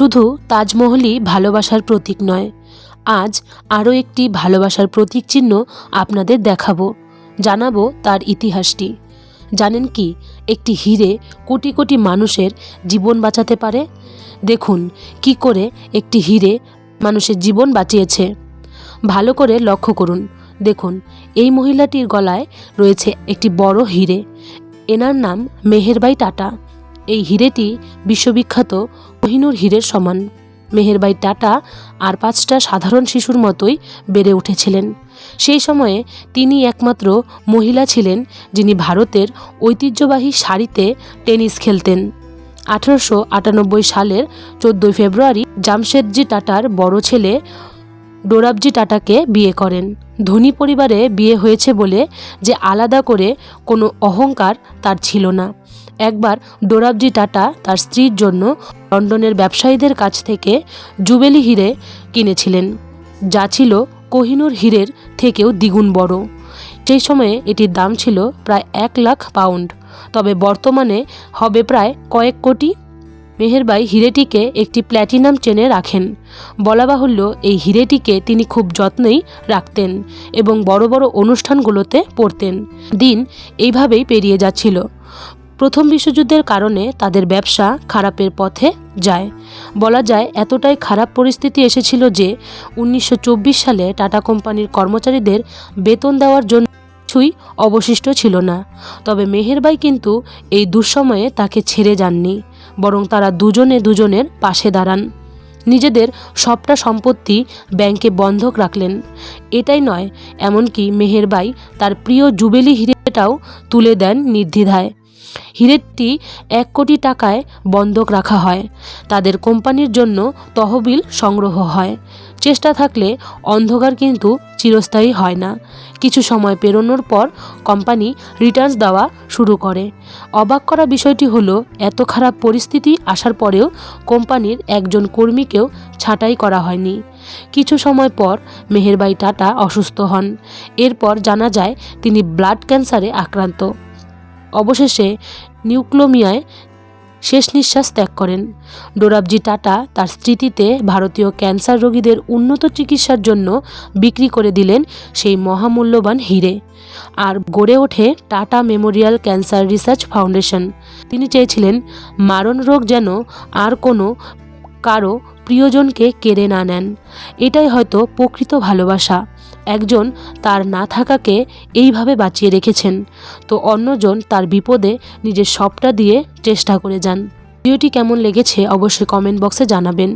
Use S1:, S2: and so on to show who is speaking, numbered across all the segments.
S1: শুধু তাজমহলই ভালোবাসার প্রতীক নয়, আজ আরও একটি ভালোবাসার প্রতীক চিহ্ন আপনাদের দেখাবো, জানাব তার ইতিহাসটি। জানেন কি, একটি হিরে কোটি কোটি মানুষের জীবন বাঁচাতে পারে? দেখুন, কি করে একটি হিরে মানুষের জীবন বাঁচিয়েছে। ভালো করে লক্ষ্য করুন, দেখুন, এই মহিলাটির গলায় রয়েছে একটি বড় হিরে। এনার নাম মেহেরবাই টাটা। এই হিরেটি বিশ্ববিখ্যাত কোহিনুর হীরের সমান। মেহেরবাই টাটা আর পাঁচটা সাধারণ শিশুর মতোই বেড়ে উঠেছিলেন। সেই সময়ে তিনি একমাত্র মহিলা ছিলেন যিনি ভারতের ঐতিহ্যবাহী শাড়িতে টেনিস খেলতেন। আঠারোশো আটানব্বই সালের চোদ্দোই ফেব্রুয়ারি জামশেদজি টাটার বড় ছেলে ডোরাবজি টাটাকে বিয়ে করেন। ধনী পরিবারে বিয়ে হয়েছে বলে যে আলাদা করে কোনো অহংকার তার ছিল না। একবার ডোরাবজি টাটা তার স্ত্রীর জন্য লন্ডনের ব্যবসায়ীদের কাছ থেকে জুবেলি হিরে কিনেছিলেন। যা ছিল কোহিনুর হীরের থেকেও দ্বিগুণ বড়। সেই সময়ে এটির দাম ছিল প্রায় এক লাখ পাউন্ড। তবে বর্তমানে হবে প্রায় কয়েক কোটি। মেহেরবাই হিরেটিকে একটি প্ল্যাটিনাম চেনে রাখেন। বলা বাহুল্য, এই হিরেটিকে তিনি খুব যত্নেই রাখতেন এবং বড় বড় অনুষ্ঠানগুলোতে পড়তেন। দিন এইভাবেই পেরিয়ে যাচ্ছিল। প্রথম বিশ্বযুদ্ধের কারণে তাদের ব্যবসা খারাপের পথে যায়। বলা যায়, এতটাই খারাপ পরিস্থিতি এসেছিল যে উনিশশো চব্বিশ সালে টাটা কোম্পানির কর্মচারীদের বেতন দেওয়ার জন্য কিছুই অবশিষ্ট ছিল না। তবে মেহেরবাই কিন্তু এই দুঃসময়ে তাকে ছেড়ে যাননি, বরং তারা দুজনে দুজনের পাশে দাঁড়ান। নিজেদের সবটা সম্পত্তি ব্যাংকে বন্ধক রাখলেন। এটাই নয়, এমনকি মেহেরবাই তার প্রিয় জুবেলি হিরেটাও তুলে দেন নির্দ্বিধায়। হিরেটি এক কোটি টাকায় বন্ধক রাখা হয়। তাদের কোম্পানির জন্য তহবিল সংগ্রহ হয়। চেষ্টা থাকলে অন্ধকার কিন্তু চিরস্থায়ী হয় না। কিছু সময় পেরোনোর পর কোম্পানি রিটার্নস দেওয়া শুরু করে। অবাক করা বিষয়টি হলো, এত খারাপ পরিস্থিতি আসার পরেও কোম্পানির একজন কর্মীকেও ছাঁটাই করা হয়নি। কিছু সময় পর মেহেরবাই টাটা অসুস্থ হন। এরপর জানা যায়, তিনি ব্লাড ক্যান্সারে আক্রান্ত। অবশেষে নিউক্লোমিয়ায় শেষ নিঃশ্বাস ত্যাগ করেন। ডোরাবজি টাটা তার স্মৃতিতে ভারতীয় ক্যান্সার রোগীদের উন্নত চিকিৎসার জন্য বিক্রি করে দিলেন সেই মহামূল্যবান হিরে। আর গড়ে ওঠে Tata memorial cancer research foundation. তিনি চেয়েছিলেন মারণ রোগ যেন আর কোনো কারও প্রিয়জনকে কেড়ে না নেন। এটাই হয়তো প্রকৃত ভালোবাসা। একজন তার না থাকাকে এইভাবে বাঁচিয়ে রেখেছেন। তো অন্যজন তার বিপদে নিজের সবটা দিয়ে চেষ্টা করে যান। ভিডিওটি কেমন লেগেছে অবশ্যই কমেন্ট বক্সে জানাবেন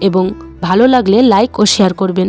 S1: এবং ভালো লাগলে লাইক ও শেয়ার করবেন।